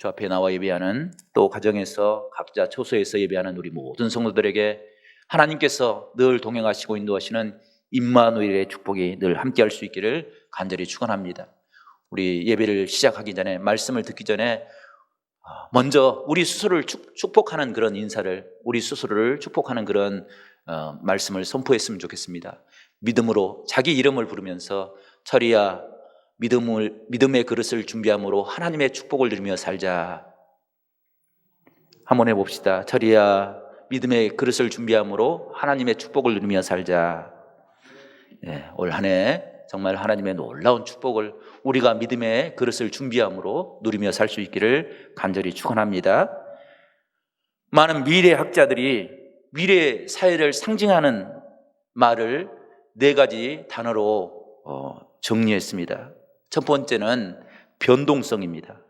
주 앞에 나와 예배하는 또 가정에서 각자 처소에서 예배하는 우리 모든 성도들에게 하나님께서 늘 동행하시고 인도하시는 임마누엘의 축복이 늘 함께할 수 있기를 간절히 축원합니다. 우리 예배를 시작하기 전에 말씀을 듣기 전에 아, 먼저 우리 스스로를 축- 축복하는 그런 인사를 우리 스스로를 축복하는 그런 어, 말씀을 선포했으면 좋겠습니다. 믿음으로 자기 이름을 부르면서 철이야 믿음을 믿음의 그릇을 준비함으로 하나님의 축복을 누리며 살자. 한번 해봅시다. 철이야 믿음의 그릇을 준비함으로 하나님의 축복을 누리며 살자. 예, 올한 해 정말 하나님의 놀라운 축복을 우리가 믿음의 그릇을 준비함으로 누리며 살 수 있기를 간절히 축원합니다. 많은 미래 학자들이 미래 사회를 상징하는 말을 네 가지 단어로 어, 정리했습니다. 첫 번째는 변동성입니다.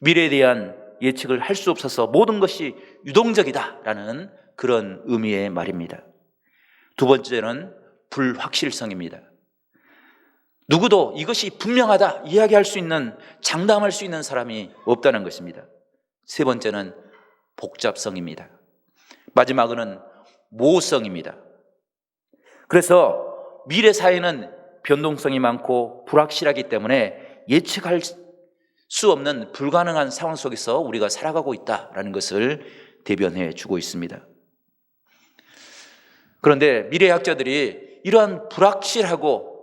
미래에 대한 예측을 할 수 없어서 모든 것이 유동적이다라는 그런 의미의 말입니다. 두 번째는 불확실성입니다. 누구도 이것이 분명하다 이야기할 수 있는 장담할 수 있는 사람이 없다는 것입니다. 세 번째는 복잡성입니다. 마지막은 모성입니다. 그래서 미래 사회는 변동성이 많고 불확실하기 때문에 예측할 수 없는 불가능한 상황 속에서 우리가 살아가고 있다라는 것을 대변해 주고 있습니다. 그런데 미래학자들이 이러한 불확실하고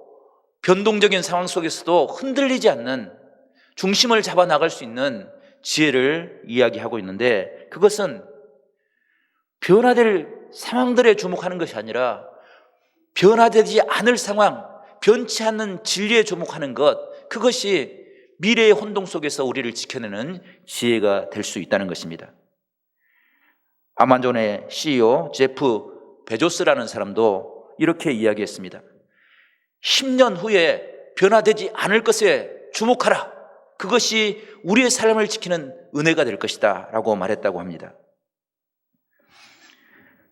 변동적인 상황 속에서도 흔들리지 않는 중심을 잡아 나갈 수 있는 지혜를 이야기하고 있는데 그것은 변화될 상황들에 주목하는 것이 아니라 변화되지 않을 상황, 변치 않는 진리에 주목하는 것, 그것이 미래의 혼동 속에서 우리를 지켜내는 지혜가 될 수 있다는 것입니다. 아마존의 CEO 제프 베조스라는 사람도 이렇게 이야기했습니다. 10년 후에 변화되지 않을 것에 주목하라. 그것이 우리의 삶을 지키는 은혜가 될 것이다. 라고 말했다고 합니다.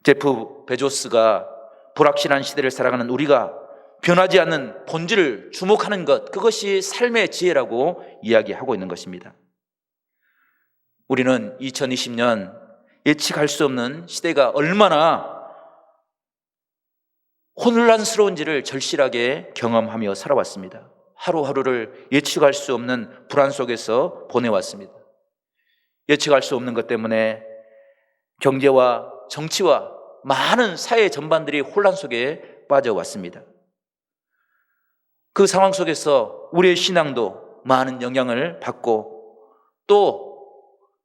제프 베조스가 불확실한 시대를 살아가는 우리가 변하지 않는 본질을 주목하는 것, 그것이 삶의 지혜라고 이야기하고 있는 것입니다. 우리는 2020년 예측할 수 없는 시대가 얼마나 혼란스러운지를 절실하게 경험하며 살아왔습니다. 하루하루를 예측할 수 없는 불안 속에서 보내왔습니다. 예측할 수 없는 것 때문에 경제와 정치와 많은 사회 전반들이 혼란 속에 빠져왔습니다. 그 상황 속에서 우리의 신앙도 많은 영향을 받고 또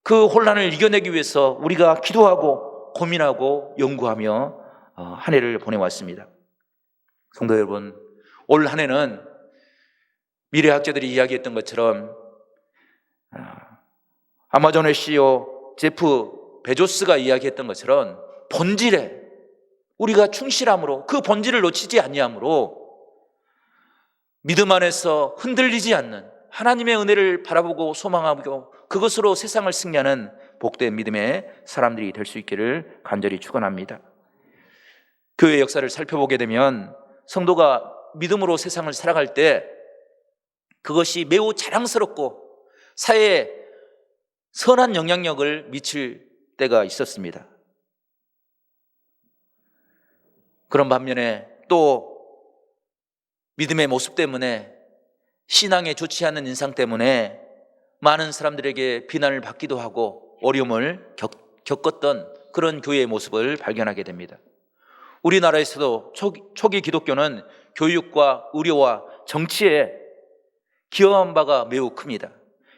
그 혼란을 이겨내기 위해서 우리가 기도하고 고민하고 연구하며 어, 한 해를 보내왔습니다. 성도 여러분, 올 한 해는 미래학자들이 이야기했던 것처럼 아, 아마존의 CEO 제프 베조스가 이야기했던 것처럼 본질에 우리가 충실함으로 그 본질을 놓치지 아니함으로 믿음 안에서 흔들리지 않는 하나님의 은혜를 바라보고 소망하고 그것으로 세상을 승리하는 복된 믿음의 사람들이 될 수 있기를 간절히 축원합니다. 교회 역사를 살펴보게 되면 성도가 믿음으로 세상을 살아갈 때 그것이 매우 자랑스럽고 사회에 선한 영향력을 미칠 때가 있었습니다. 그런 반면에 또 믿음의 모습 때문에 신앙에 좋지 않은 인상 때문에 많은 사람들에게 비난을 받기도 하고 어려움을 겪, 겪었던 그런 교회의 모습을 발견하게 됩니다. 우리나라에서도 초기, 초기 기독교는 교육과 의료와 정치에 기여한 바가 매우 큽니다.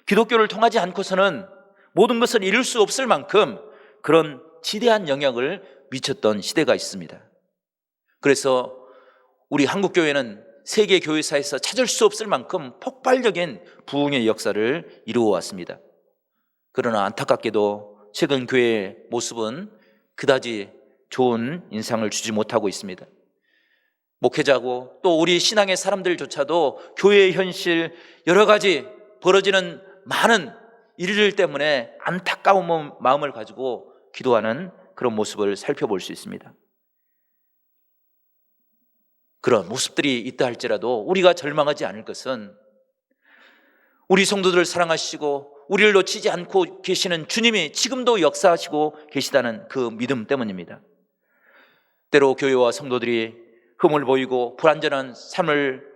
기독교를 통하지 않고서는 모든 것을 이룰 수 없을 만큼 그런 지대한 영향을 미쳤던 시대가 있습니다. 그래서 우리 한국교회는 세계 교회사에서 찾을 수 없을 만큼 폭발적인 부흥의 역사를 이루어 왔습니다. 그러나 안타깝게도 최근 교회의 모습은 그다지 좋은 인상을 주지 못하고 있습니다. 목회자고 또 우리 신앙의 사람들조차도 교회의 현실 여러 가지 벌어지는 많은 일들 때문에 안타까운 마음을 가지고 기도하는 그런 모습을 살펴볼 수 있습니다. 그런 모습들이 있다 할지라도 우리가 절망하지 않을 것은 우리 성도들을 사랑하시고 우리를 놓치지 않고 계시는 주님이 지금도 역사하시고 계시다는 그 믿음 때문입니다. 때로 교회와 성도들이 흠을 보이고 불안전한 삶을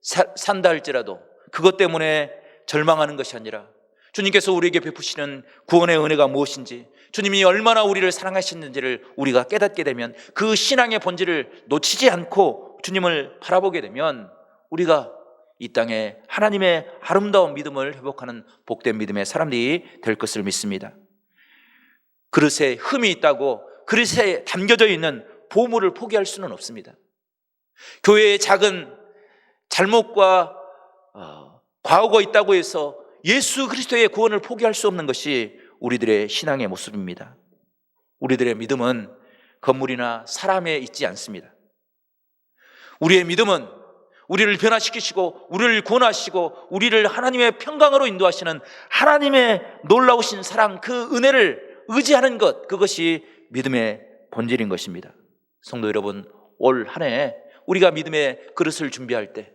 사- 산다 할지라도 그것 때문에 절망하는 것이 아니라 주님께서 우리에게 베푸시는 구원의 은혜가 무엇인지 주님이 얼마나 우리를 사랑하셨는지를 우리가 깨닫게 되면 그 신앙의 본질을 놓치지 않고 주님을 바라보게 되면 우리가 이 땅에 하나님의 아름다운 믿음을 회복하는 복된 믿음의 사람들이 될 것을 믿습니다. 그릇에 흠이 있다고 그릇에 담겨져 있는 보물을 포기할 수는 없습니다. 교회에 작은 잘못과 어, 과오가 있다고 해서 예수 그리스도의 구원을 포기할 수 없는 것이 우리들의 신앙의 모습입니다. 우리들의 믿음은 건물이나 사람에 있지 않습니다. 우리의 믿음은 우리를 변화시키시고 우리를 구원하시고 우리를 하나님의 평강으로 인도하시는 하나님의 놀라우신 사랑 그 은혜를 의지하는 것 그것이 믿음의 본질인 것입니다. 성도 여러분 올 한해 우리가 믿음의 그릇을 준비할 때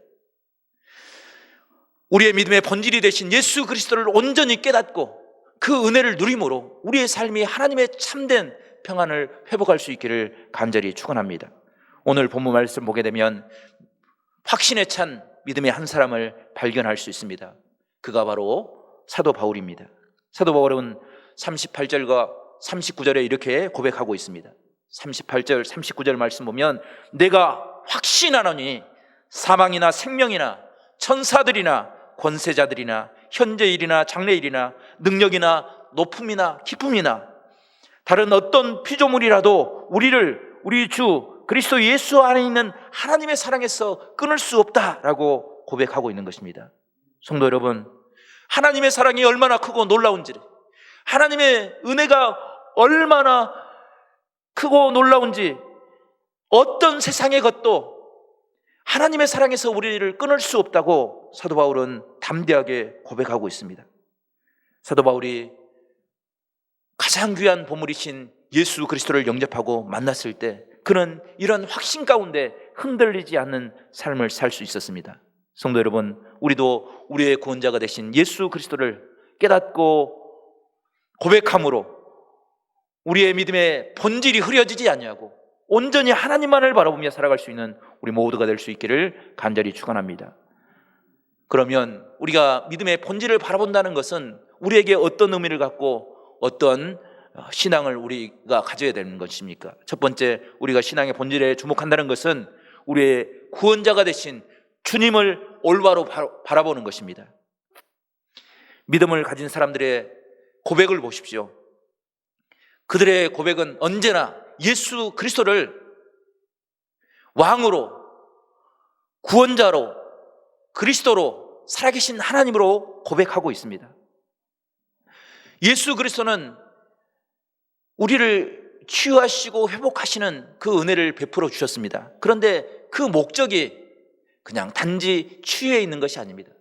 우리의 믿음의 본질이 되신 예수 그리스도를 온전히 깨닫고 그 은혜를 누림으로 우리의 삶이 하나님의 참된 평안을 회복할 수 있기를 간절히 축원합니다. 오늘 본문 말씀 보게 되면 확신에 찬 믿음의 한 사람을 발견할 수 있습니다. 그가 바로 사도 바울입니다. 사도 바울은 38절과 39절에 이렇게 고백하고 있습니다. 38절, 39절 말씀 보면 내가 확신하노니 사망이나 생명이나 천사들이나 권세자들이나 현재 일이나 장래 일이나 능력이나 높음이나 기쁨이나 다른 어떤 피조물이라도 우리를 우리 주 그리스도 예수 안에 있는 하나님의 사랑에서 끊을 수 없다라고 고백하고 있는 것입니다. 성도 여러분, 하나님의 사랑이 얼마나 크고 놀라운지를 하나님의 은혜가 얼마나 크고 놀라운지 어떤 세상의 것도 하나님의 사랑에서 우리를 끊을 수 없다고 사도 바울은 담대하게 고백하고 있습니다. 사도 바울이 가장 귀한 보물이신 예수 그리스도를 영접하고 만났을 때 그는 이런 확신 가운데 흔들리지 않는 삶을 살 수 있었습니다. 성도 여러분, 우리도 우리의 구원자가 되신 예수 그리스도를 깨닫고 고백함으로 우리의 믿음의 본질이 흐려지지 아니하고 온전히 하나님만을 바라보며 살아갈 수 있는 우리 모두가 될 수 있기를 간절히 축원합니다. 그러면 우리가 믿음의 본질을 바라본다는 것은 우리에게 어떤 의미를 갖고 어떤 신앙을 우리가 가져야 되는 것입니까? 첫 번째, 우리가 신앙의 본질에 주목한다는 것은 우리의 구원자가 되신 주님을 올바로 바라보는 것입니다. 믿음을 가진 사람들의 고백을 보십시오. 그들의 고백은 언제나 예수 그리스도를 왕으로 구원자로 그리스도로 살아계신 하나님으로 고백하고 있습니다. 예수 그리스도는 우리를 치유하시고 회복하시는 그 은혜를 베풀어 주셨습니다. 그런데 그 목적이 그냥 단지 치유에 있는 것이 아닙니다.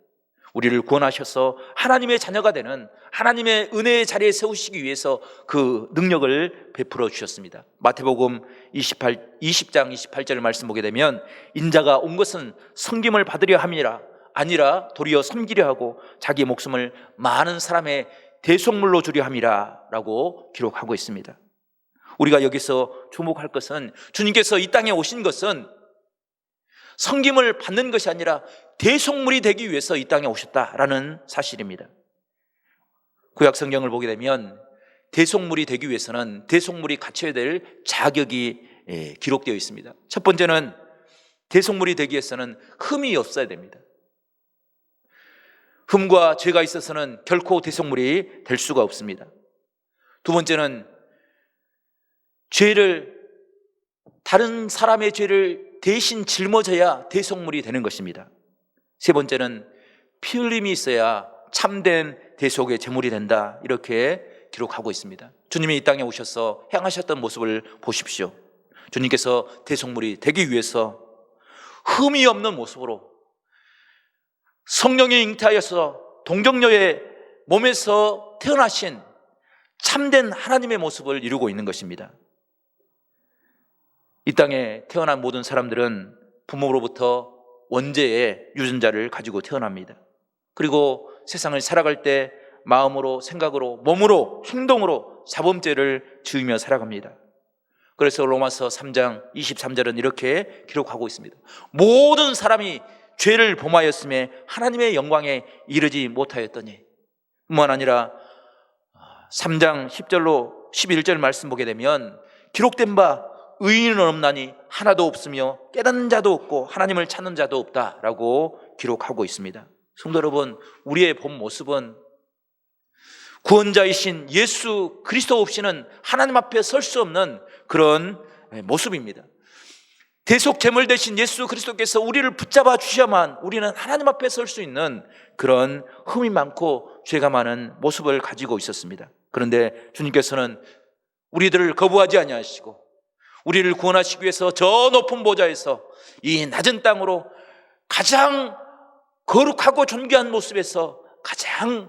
우리를 구원하셔서 하나님의 자녀가 되는 하나님의 은혜의 자리에 세우시기 위해서 그 능력을 베풀어 주셨습니다. 마태복음 28, 20장 28절을 말씀 보게 되면 인자가 온 것은 섬김을 받으려 함이라 아니라 도리어 섬기려 하고 자기 목숨을 많은 사람의 대속물로 주려 함이라라고 기록하고 있습니다. 우리가 여기서 주목할 것은 주님께서 이 땅에 오신 것은 성김을 받는 것이 아니라 대속물이 되기 위해서 이 땅에 오셨다라는 사실입니다. 구약 성경을 보게 되면 대속물이 되기 위해서는 대속물이 갖춰야 될 자격이 예, 기록되어 있습니다. 첫 번째는 대속물이 되기 위해서는 흠이 없어야 됩니다. 흠과 죄가 있어서는 결코 대속물이 될 수가 없습니다. 두 번째는 죄를 다른 사람의 죄를 대신 짊어져야 대속물이 되는 것입니다. 세 번째는 피 흘림이 있어야 참된 대속의 제물이 된다. 이렇게 기록하고 있습니다. 주님이 이 땅에 오셔서 행하셨던 모습을 보십시오. 주님께서 대속물이 되기 위해서 흠이 없는 모습으로 성령에 잉태하여서 동정녀의 몸에서 태어나신 참된 하나님의 모습을 이루고 있는 것입니다. 이 땅에 태어난 모든 사람들은 부모로부터 원죄의 유전자를 가지고 태어납니다. 그리고 세상을 살아갈 때 마음으로 생각으로 몸으로 행동으로 자범죄를 지으며 살아갑니다. 그래서 로마서 3장 23절은 이렇게 기록하고 있습니다. 모든 사람이 죄를 범하였음에 하나님의 영광에 이르지 못하였더니 뿐만 아니라 3장 10절로 11절 말씀 보게 되면 기록된 바 의인은 없나니 하나도 없으며 깨닫는 자도 없고 하나님을 찾는 자도 없다라고 기록하고 있습니다. 성도 여러분, 우리의 본 모습은 구원자이신 예수 그리스도 없이는 하나님 앞에 설 수 없는 그런 모습입니다. 대속 제물 대신 예수 그리스도께서 우리를 붙잡아 주셔야만 우리는 하나님 앞에 설 수 있는 그런 흠이 많고 죄가 많은 모습을 가지고 있었습니다. 그런데 주님께서는 우리들을 거부하지 아니하시고 우리를 구원하시기 위해서 저 높은 보좌에서 이 낮은 땅으로 가장 거룩하고 존귀한 모습에서 가장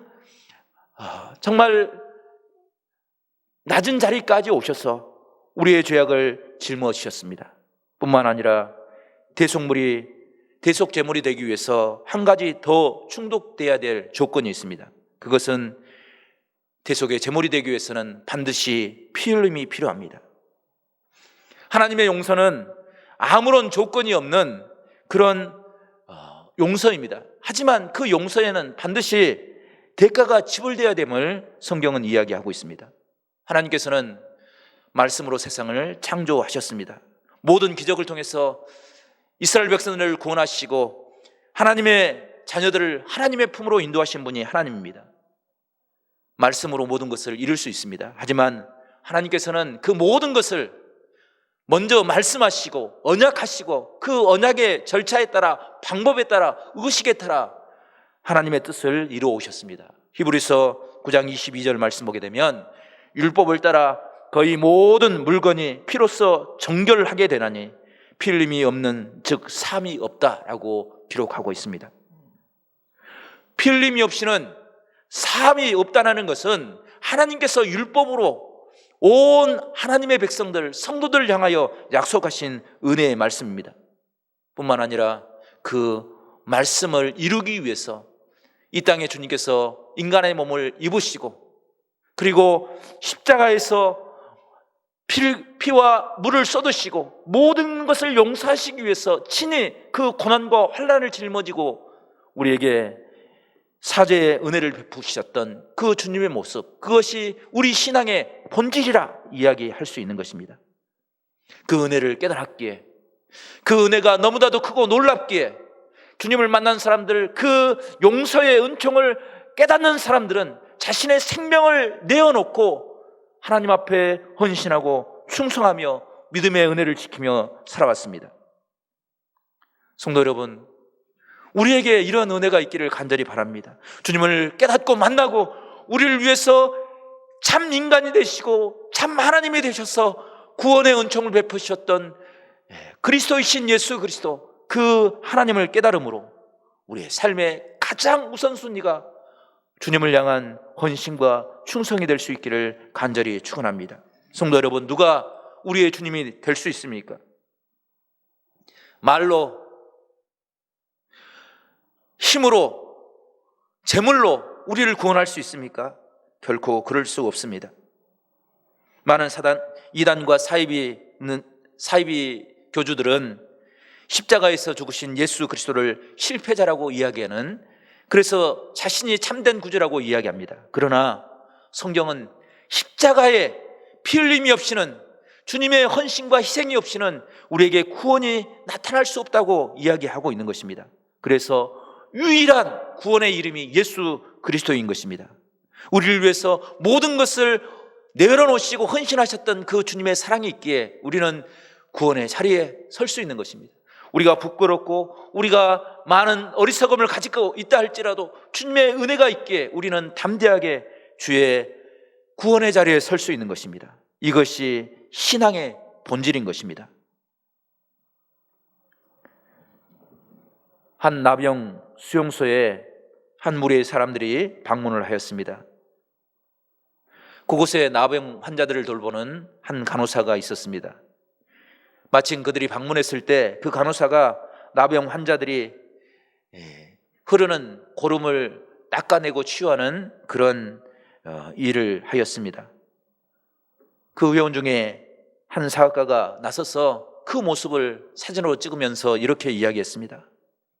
아, 정말 낮은 자리까지 오셔서 우리의 죄악을 짊어지셨습니다. 뿐만 아니라 대속물이 대속 제물이 되기 위해서 한 가지 더 충족돼야 될 조건이 있습니다. 그것은 대속의 제물이 되기 위해서는 반드시 피 흘림이 필요합니다. 하나님의 용서는 아무런 조건이 없는 그런 어, 용서입니다. 하지만 그 용서에는 반드시 대가가 지불되어야 됨을 성경은 이야기하고 있습니다. 하나님께서는 말씀으로 세상을 창조하셨습니다. 모든 기적을 통해서 이스라엘 백성들을 구원하시고 하나님의 자녀들을 하나님의 품으로 인도하신 분이 하나님입니다. 말씀으로 모든 것을 이룰 수 있습니다. 하지만 하나님께서는 그 모든 것을 먼저 말씀하시고 언약하시고 그 언약의 절차에 따라 방법에 따라 의식에 따라 하나님의 뜻을 이루어 오셨습니다. 히브리서 9장 22절 말씀 보게 되면 율법을 따라 거의 모든 물건이 피로써 정결하게 되나니 필름이 없는 즉 삶이 없다라고 기록하고 있습니다. 필름이 없이는 삶이 없다는 것은 하나님께서 율법으로 온 하나님의 백성들, 성도들을 향하여 약속하신 은혜의 말씀입니다. 뿐만 아니라 그 말씀을 이루기 위해서 이 땅에 주님께서 인간의 몸을 입으시고 그리고 십자가에서 피, 와 물을 쏟으시고 모든 것을 용서하시기 위해서 친히 그 고난과 환란을 짊어지고 우리에게 사죄의 은혜를 베푸셨던 그 주님의 모습 그것이 우리 신앙의 본질이라 이야기할 수 있는 것입니다. 그 은혜를 깨달았기에 그 은혜가 너무나도 크고 놀랍기에 주님을 만난 사람들 그 용서의 은총을 깨닫는 사람들은 자신의 생명을 내어놓고 하나님 앞에 헌신하고 충성하며 믿음의 은혜를 지키며 살아왔습니다. 성도 여러분, 우리에게 이런 은혜가 있기를 간절히 바랍니다. 주님을 깨닫고 만나고 우리를 위해서 참 인간이 되시고 참 하나님이 되셔서 구원의 은총을 베푸셨던 예, 그리스도이신 예수 그리스도 그 하나님을 깨달음으로 우리의 삶의 가장 우선순위가 주님을 향한 헌신과 충성이 될 수 있기를 간절히 축원합니다. 성도 여러분, 누가 우리의 주님이 될 수 있습니까? 말로 힘으로 재물로 우리를 구원할 수 있습니까? 결코 그럴 수 없습니다. 많은 사단 이단과 사이비는 사이비 교주들은 십자가에서 죽으신 예수 그리스도를 실패자라고 이야기하는 그래서 자신이 참된 구주라고 이야기합니다. 그러나 성경은 십자가에 피 흘림이 없이는 주님의 헌신과 희생이 없이는 우리에게 구원이 나타날 수 없다고 이야기하고 있는 것입니다. 그래서 유일한 구원의 이름이 예수 그리스도인 것입니다. 우리를 위해서 모든 것을 내려놓으시고 헌신하셨던 그 주님의 사랑이 있기에 우리는 구원의 자리에 설 수 있는 것입니다. 우리가 부끄럽고 우리가 많은 어리석음을 가지고 있다 할지라도 주님의 은혜가 있기에 우리는 담대하게 주의 구원의 자리에 설 수 있는 것입니다. 이것이 신앙의 본질인 것입니다. 한 나병 수용소에 한 무리의 사람들이 방문을 하였습니다. 그곳에 나병 환자들을 돌보는 한 간호사가 있었습니다. 마침 그들이 방문했을 때 그 간호사가 나병 환자들이 예, 흐르는 고름을 닦아내고 치유하는 그런 어, 일을 하였습니다. 그 의원 중에 한 사학가가 나서서 그 모습을 사진으로 찍으면서 이렇게 이야기했습니다.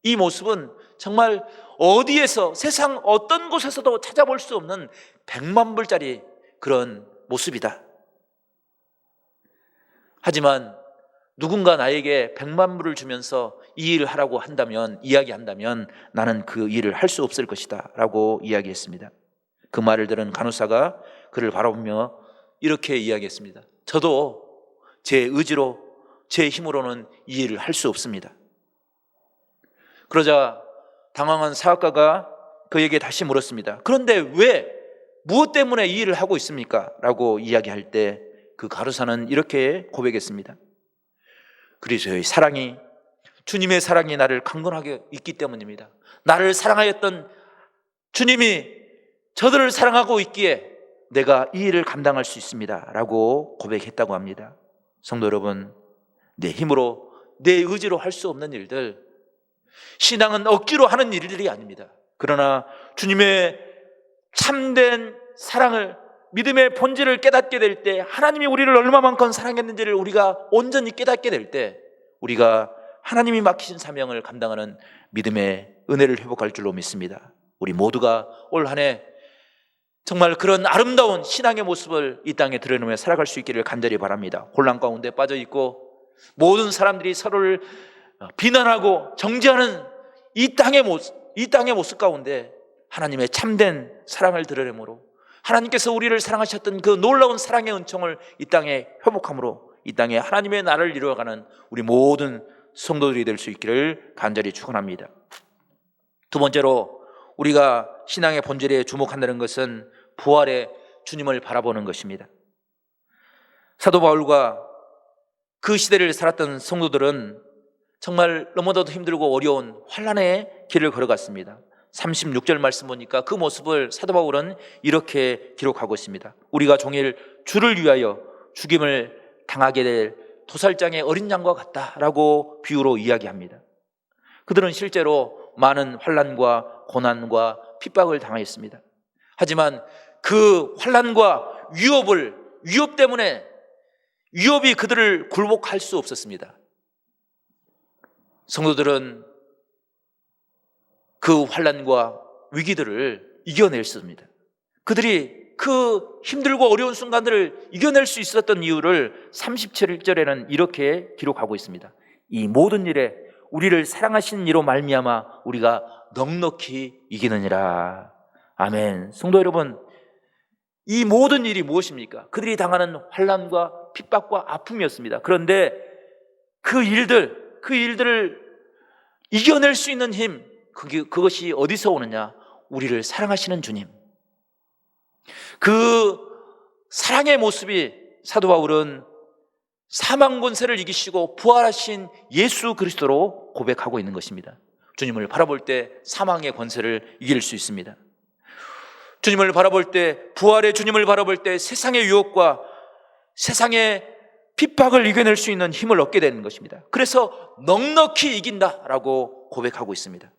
이 모습은 정말 어디에서 세상 어떤 곳에서도 찾아볼 수 없는 백만 불짜리 그런 모습이다. 하지만 누군가 나에게 백만 불을 주면서 이 일을 하라고 한다면, 이야기한다면 나는 그 일을 할 수 없을 것이다. 라고 이야기했습니다. 그 말을 들은 간호사가 그를 바라보며 이렇게 이야기했습니다. 저도 제 의지로, 제 힘으로는 이 일을 할 수 없습니다. 그러자 당황한 사학가가 그에게 다시 물었습니다. 그런데 왜, 무엇 때문에 이 일을 하고 있습니까? 라고 이야기할 때 그 가루사는 이렇게 고백했습니다. 그리스도의 사랑이 주님의 사랑이 나를 강건하게 있기 때문입니다. 나를 사랑하였던 주님이 저들을 사랑하고 있기에 내가 이 일을 감당할 수 있습니다. 라고 고백했다고 합니다. 성도 여러분, 내 힘으로, 내 의지로 할 수 없는 일들, 신앙은 억지로 하는 일들이 아닙니다. 그러나 주님의 참된 사랑을 믿음의 본질을 깨닫게 될 때 하나님이 우리를 얼마만큼 사랑했는지를 우리가 온전히 깨닫게 될 때 우리가 하나님이 맡기신 사명을 감당하는 믿음의 은혜를 회복할 줄로 믿습니다. 우리 모두가 올 한 해 정말 그런 아름다운 신앙의 모습을 이 땅에 드러내며 살아갈 수 있기를 간절히 바랍니다. 혼란 가운데 빠져 있고 모든 사람들이 서로를 비난하고 정죄하는 이 땅의 모습, 이 땅의 모습 가운데 하나님의 참된 사랑을 드러내므로 하나님께서 우리를 사랑하셨던 그 놀라운 사랑의 은총을 이 땅에 회복함으로 이 땅에 하나님의 나라를 이루어가는 우리 모든 성도들이 될 수 있기를 간절히 축원합니다. 두 번째로 우리가 신앙의 본질에 주목한다는 것은 부활의 주님을 바라보는 것입니다. 사도 바울과 그 시대를 살았던 성도들은 정말 너무나도 힘들고 어려운 환란의 길을 걸어갔습니다. 36절 말씀 보니까 그 모습을 사도 바울은 이렇게 기록하고 있습니다. 우리가 종일 주를 위하여 죽임을 당하게 될 도살장의 어린 양과 같다라고 비유로 이야기합니다. 그들은 실제로 많은 환란과 고난과 핍박을 당하였습니다. 하지만 그 환란과 위협을 위협 때문에 위협이 그들을 굴복할 수 없었습니다. 성도들은 그 환란과 위기들을 이겨냈습니다. 그들이 그 힘들고 어려운 순간들을 이겨낼 수 있었던 이유를 37절에는 이렇게 기록하고 있습니다. 이 모든 일에 우리를 사랑하신 이로 말미암아 우리가 넉넉히 이기느니라. 아멘. 성도 여러분, 이 모든 일이 무엇입니까? 그들이 당하는 환란과 핍박과 아픔이었습니다. 그런데 그 일들, 그 일들을 이겨낼 수 있는 힘, 그게, 그것이 어디서 오느냐? 우리를 사랑하시는 주님. 그 사랑의 모습이 사도 바울은 사망 권세를 이기시고 부활하신 예수 그리스도로 고백하고 있는 것입니다. 주님을 바라볼 때 사망의 권세를 이길 수 있습니다. 주님을 바라볼 때 부활의 주님을 바라볼 때 세상의 유혹과 세상의 핍박을 이겨낼 수 있는 힘을 얻게 되는 것입니다. 그래서 넉넉히 이긴다라고 고백하고 있습니다.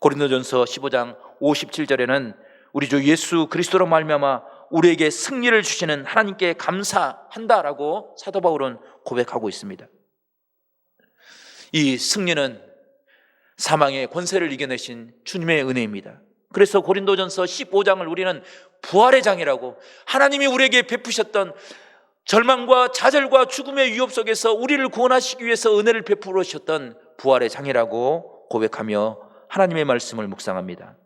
고린도전서 15장 57절에는 우리 주 예수 그리스도로 말미암아 우리에게 승리를 주시는 하나님께 감사한다라고 사도 바울은 고백하고 있습니다. 이 승리는 사망의 권세를 이겨내신 주님의 은혜입니다. 그래서 고린도전서 15장을 우리는 부활의 장이라고 하나님이 우리에게 베푸셨던 절망과 좌절과 죽음의 위협 속에서 우리를 구원하시기 위해서 은혜를 베풀으셨던 부활의 장이라고 고백하며 하나님의 말씀을 묵상합니다.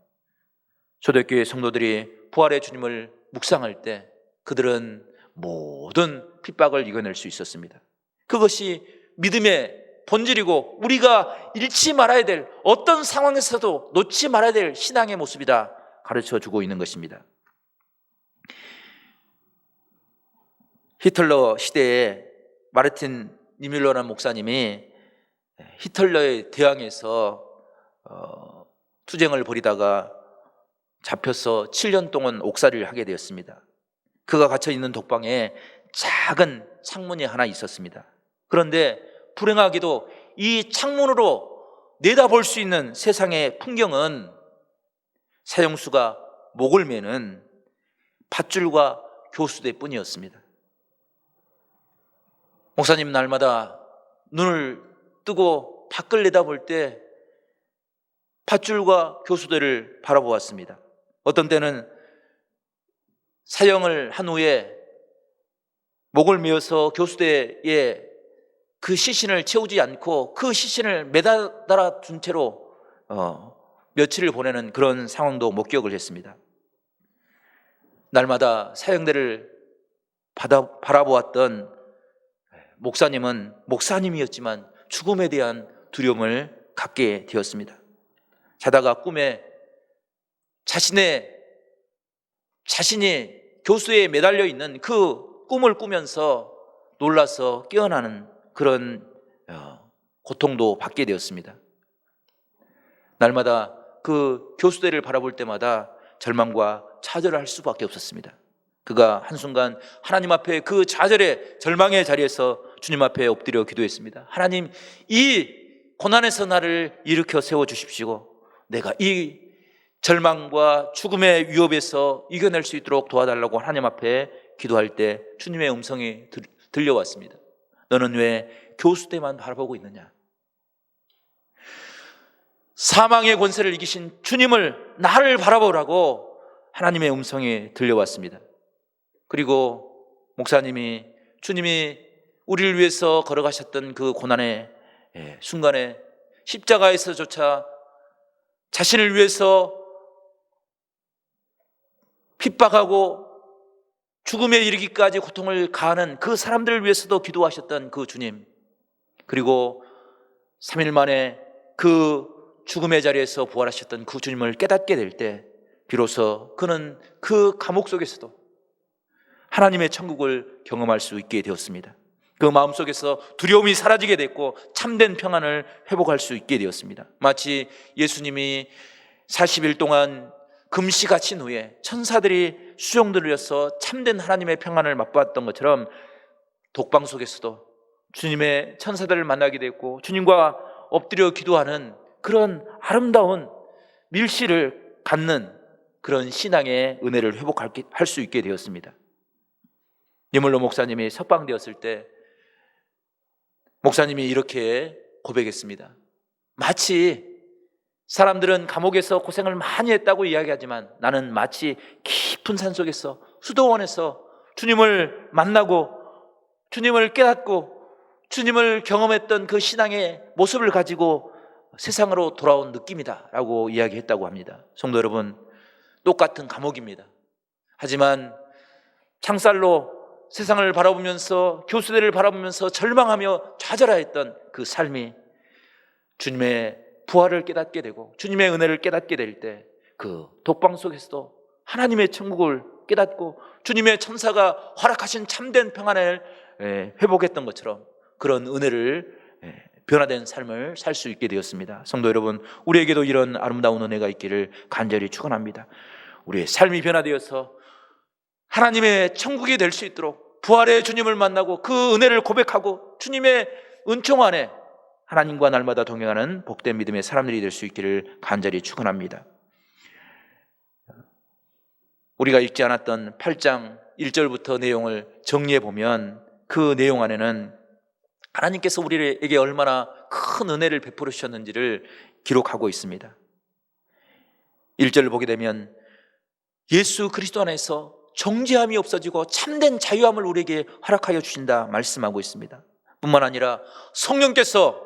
초대교회 성도들이 부활의 주님을 묵상할 때 그들은 모든 핍박을 이겨낼 수 있었습니다. 그것이 믿음의 본질이고 우리가 잃지 말아야 될 어떤 상황에서도 놓지 말아야 될 신앙의 모습이다 가르쳐 주고 있는 것입니다. 히틀러 시대에 마르틴 니밀러라는 목사님이 히틀러에 대항해서 어, 투쟁을 벌이다가 잡혀서 7년 동안 옥살이를 하게 되었습니다. 그가 갇혀 있는 독방에 작은 창문이 하나 있었습니다. 그런데 불행하게도 이 창문으로 내다볼 수 있는 세상의 풍경은 사형수가 목을 매는 밧줄과 교수대 뿐이었습니다. 목사님 날마다 눈을 뜨고 밖을 내다볼 때 밧줄과 교수대를 바라보았습니다. 어떤 때는 사형을 한 후에 목을 메어서 교수대에 그 시신을 채우지 않고 그 시신을 매달아 둔 채로 어, 며칠을 보내는 그런 상황도 목격을 했습니다. 날마다 사형대를 받아, 바라보았던 목사님은 목사님이었지만 죽음에 대한 두려움을 갖게 되었습니다. 자다가 꿈에 자신의 자신이 교수에 매달려 있는 그 꿈을 꾸면서 놀라서 깨어나는 그런 어, 고통도 받게 되었습니다. 날마다 그 교수대를 바라볼 때마다 절망과 좌절할 수밖에 없었습니다. 그가 한순간 하나님 앞에 그 좌절의 절망의 자리에서 주님 앞에 엎드려 기도했습니다. 하나님, 이 고난에서 나를 일으켜 세워 주십시오. 내가 이 절망과 죽음의 위협에서 이겨낼 수 있도록 도와달라고 하나님 앞에 기도할 때 주님의 음성이 들- 들려왔습니다. 너는 왜 교수대만 바라보고 있느냐? 사망의 권세를 이기신 주님을 나를 바라보라고 하나님의 음성이 들려왔습니다. 그리고 목사님이 주님이 우리를 위해서 걸어가셨던 그 고난의 예, 순간에 십자가에서조차 자신을 위해서 핍박하고 죽음에 이르기까지 고통을 가하는 그 사람들을 위해서도 기도하셨던 그 주님 그리고 3일 만에 그 죽음의 자리에서 부활하셨던 그 주님을 깨닫게 될 때 비로소 그는 그 감옥 속에서도 하나님의 천국을 경험할 수 있게 되었습니다. 그 마음속에서 두려움이 사라지게 됐고 참된 평안을 회복할 수 있게 되었습니다. 마치 예수님이 40일 동안 금시 갇힌 후에 천사들이 수용 들려서 참된 하나님의 평안을 맛보았던 것처럼 독방 속에서도 주님의 천사들을 만나게 됐고 주님과 엎드려 기도하는 그런 아름다운 밀실을 갖는 그런 신앙의 은혜를 회복할 수 있게 되었습니다. 예물로 목사님이 석방되었을 때 목사님이 이렇게 고백했습니다. 마치 사람들은 감옥에서 고생을 많이 했다고 이야기하지만 나는 마치 깊은 산 속에서 수도원에서 주님을 만나고 주님을 깨닫고 주님을 경험했던 그 신앙의 모습을 가지고 세상으로 돌아온 느낌이다 라고 이야기했다고 합니다. 성도 여러분, 똑같은 감옥입니다. 하지만 창살로 세상을 바라보면서 교수들을 바라보면서 절망하며 좌절하였던 그 삶이 주님의 부활을 깨닫게 되고 주님의 은혜를 깨닫게 될 때 그 독방 속에서도 하나님의 천국을 깨닫고 주님의 천사가 허락하신 참된 평안을 예, 회복했던 것처럼 그런 은혜를 예, 변화된 삶을 살 수 있게 되었습니다. 성도 여러분, 우리에게도 이런 아름다운 은혜가 있기를 간절히 축원합니다. 우리의 삶이 변화되어서 하나님의 천국이 될 수 있도록 부활의 주님을 만나고 그 은혜를 고백하고 주님의 은총 안에 하나님과 날마다 동행하는 복된 믿음의 사람들이 될 수 있기를 간절히 축원합니다. 우리가 읽지 않았던 8장 1절부터 내용을 정리해 보면 그 내용 안에는 하나님께서 우리에게 얼마나 큰 은혜를 베풀어 주셨는지를 기록하고 있습니다. 1절을 보게 되면 예수 그리스도 안에서 정죄함이 없어지고 참된 자유함을 우리에게 허락하여 주신다 말씀하고 있습니다. 뿐만 아니라 성령께서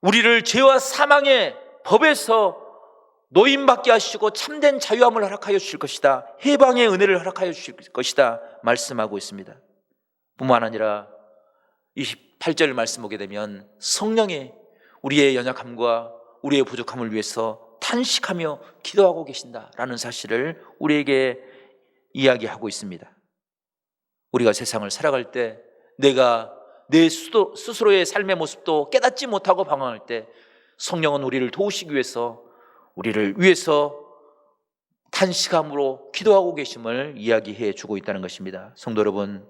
우리를 죄와 사망의 법에서 노임받게 하시고 참된 자유함을 허락하여 주실 것이다. 해방의 은혜를 허락하여 주실 것이다. 말씀하고 있습니다. 뿐만 아니라 28절 말씀 보게 되면 성령이 우리의 연약함과 우리의 부족함을 위해서 탄식하며 기도하고 계신다라는 사실을 우리에게 이야기하고 있습니다. 우리가 세상을 살아갈 때 내가 내 수도, 스스로의 삶의 모습도 깨닫지 못하고 방황할 때 성령은 우리를 도우시기 위해서 우리를 위해서 탄식함으로 기도하고 계심을 이야기해 주고 있다는 것입니다. 성도 여러분,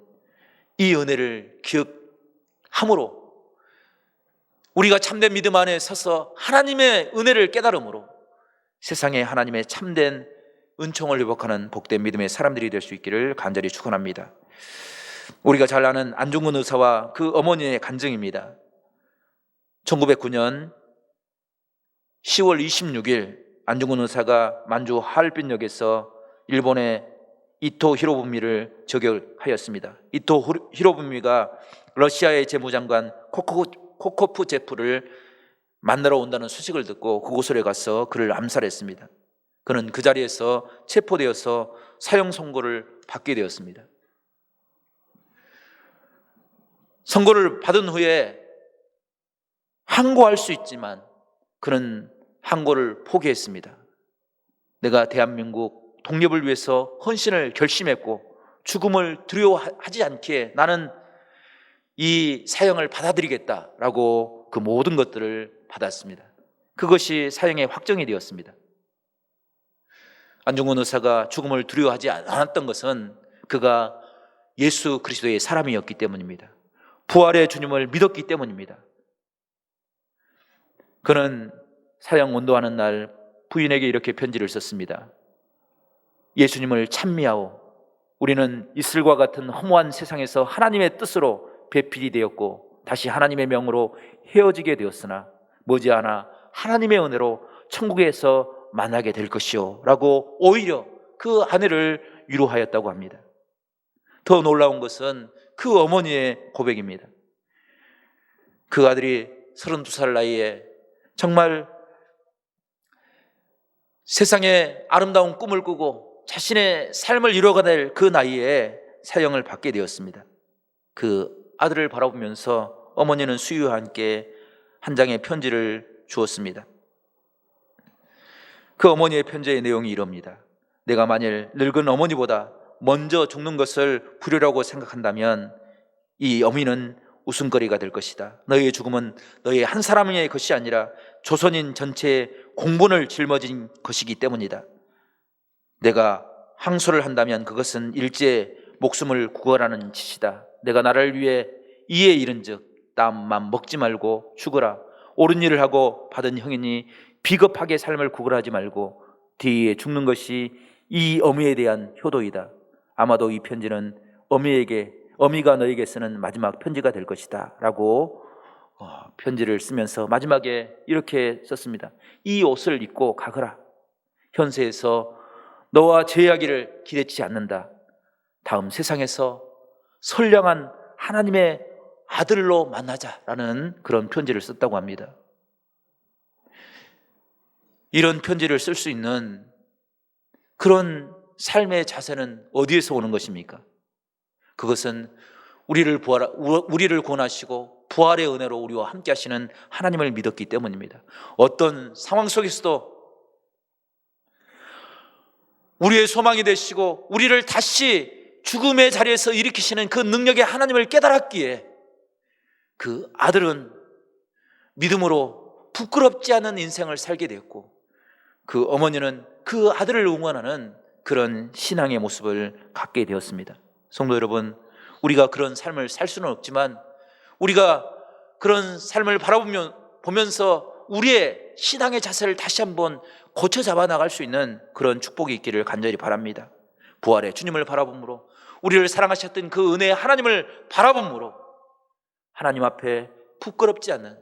이 은혜를 기억함으로 우리가 참된 믿음 안에 서서 하나님의 은혜를 깨달음으로 세상에 하나님의 참된 은총을 회복하는 복된 믿음의 사람들이 될 수 있기를 간절히 축원합니다. 우리가 잘 아는 안중근 의사와 그 어머니의 간증입니다. 1909년 10월 26일 안중근 의사가 만주 하얼빈역에서 일본의 이토 히로부미를 저격하였습니다. 이토 후- 히로부미가 러시아의 재무장관 코코, 코코 프 제프를 만나러 온다는 소식을 듣고 그곳에 가서 그를 암살했습니다. 그는 그 자리에서 체포되어서 사형 선고를 받게 되었습니다. 선고를 받은 후에 항고할 수 있지만 그는 항고를 포기했습니다. 내가 대한민국 독립을 위해서 헌신을 결심했고 죽음을 두려워하지 않기에 나는 이 사형을 받아들이겠다라고 그 모든 것들을 받았습니다. 그것이 사형의 확정이 되었습니다. 안중근 의사가 죽음을 두려워하지 않았던 것은 그가 예수 그리스도의 사람이었기 때문입니다. 부활의 주님을 믿었기 때문입니다. 그는 사형 원도하는 날 부인에게 이렇게 편지를 썼습니다. 예수님을 찬미하오. 우리는 이슬과 같은 허무한 세상에서 하나님의 뜻으로 배필이 되었고 다시 하나님의 명으로 헤어지게 되었으나 머지않아 하나님의 은혜로 천국에서 만나게 될 것이요. 라고 오히려 그 아내를 위로하였다고 합니다. 더 놀라운 것은 그 어머니의 고백입니다. 그 아들이 32살 나이에 정말 세상에 아름다운 꿈을 꾸고 자신의 삶을 이루어가낼 그 나이에 사형을 받게 되었습니다. 그 아들을 바라보면서 어머니는 수유와 함께 한 장의 편지를 주었습니다. 그 어머니의 편지의 내용이 이럽니다. 내가 만일 늙은 어머니보다 먼저 죽는 것을 불효라고 생각한다면 이 어미는 웃음거리가 될 것이다. 너희의 죽음은 너희 한 사람의 것이 아니라 조선인 전체의 공분을 짊어진 것이기 때문이다. 내가 항소를 한다면 그것은 일제 목숨을 구걸하는 짓이다. 내가 나를 위해 이에 이른즉 땀만 먹지 말고 죽어라. 옳은 일을 하고 받은 형이니 비겁하게 삶을 구걸하지 말고 뒤에 죽는 것이 이 어미에 대한 효도이다. 아마도 이 편지는 어미에게 어미가 너에게 쓰는 마지막 편지가 될 것이다라고 어, 편지를 쓰면서 마지막에 이렇게 썼습니다. 이 옷을 입고 가거라. 현세에서 너와 제이하기를 기대치 않는다. 다음 세상에서 선량한 하나님의 아들로 만나자라는 그런 편지를 썼다고 합니다. 이런 편지를 쓸 수 있는 그런 삶의 자세는 어디에서 오는 것입니까? 그것은 우리를 부활, 우리를 구원하시고 부활의 은혜로 우리와 함께 하시는 하나님을 믿었기 때문입니다. 어떤 상황 속에서도 우리의 소망이 되시고 우리를 다시 죽음의 자리에서 일으키시는 그 능력의 하나님을 깨달았기에 그 아들은 믿음으로 부끄럽지 않은 인생을 살게 되었고 그 어머니는 그 아들을 응원하는 그런 신앙의 모습을 갖게 되었습니다. 성도 여러분, 우리가 그런 삶을 살 수는 없지만 우리가 그런 삶을 바라보면 보면서 우리의 신앙의 자세를 다시 한번 고쳐 잡아 나갈 수 있는 그런 축복이 있기를 간절히 바랍니다. 부활의 주님을 바라봄으로 우리를 사랑하셨던 그 은혜의 하나님을 바라봄으로 하나님 앞에 부끄럽지 않는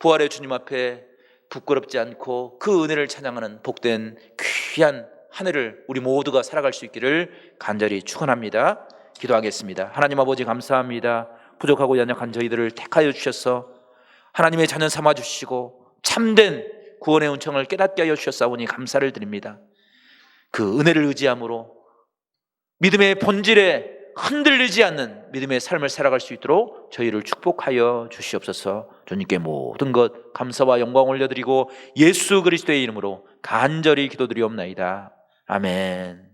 부활의 주님 앞에 부끄럽지 않고 그 은혜를 찬양하는 복된 귀한 한 해를 우리 모두가 살아갈 수 있기를 간절히 축원합니다. 기도하겠습니다. 하나님 아버지 감사합니다. 부족하고 연약한 저희들을 택하여 주셔서 하나님의 자녀 삼아 주시고 참된 구원의 은총을 깨닫게 하여 주셨사오니 감사를 드립니다. 그 은혜를 의지함으로 믿음의 본질에 흔들리지 않는 믿음의 삶을 살아갈 수 있도록 저희를 축복하여 주시옵소서. 주님께 모든 것 감사와 영광 올려드리고 예수 그리스도의 이름으로 간절히 기도드리옵나이다. 아멘.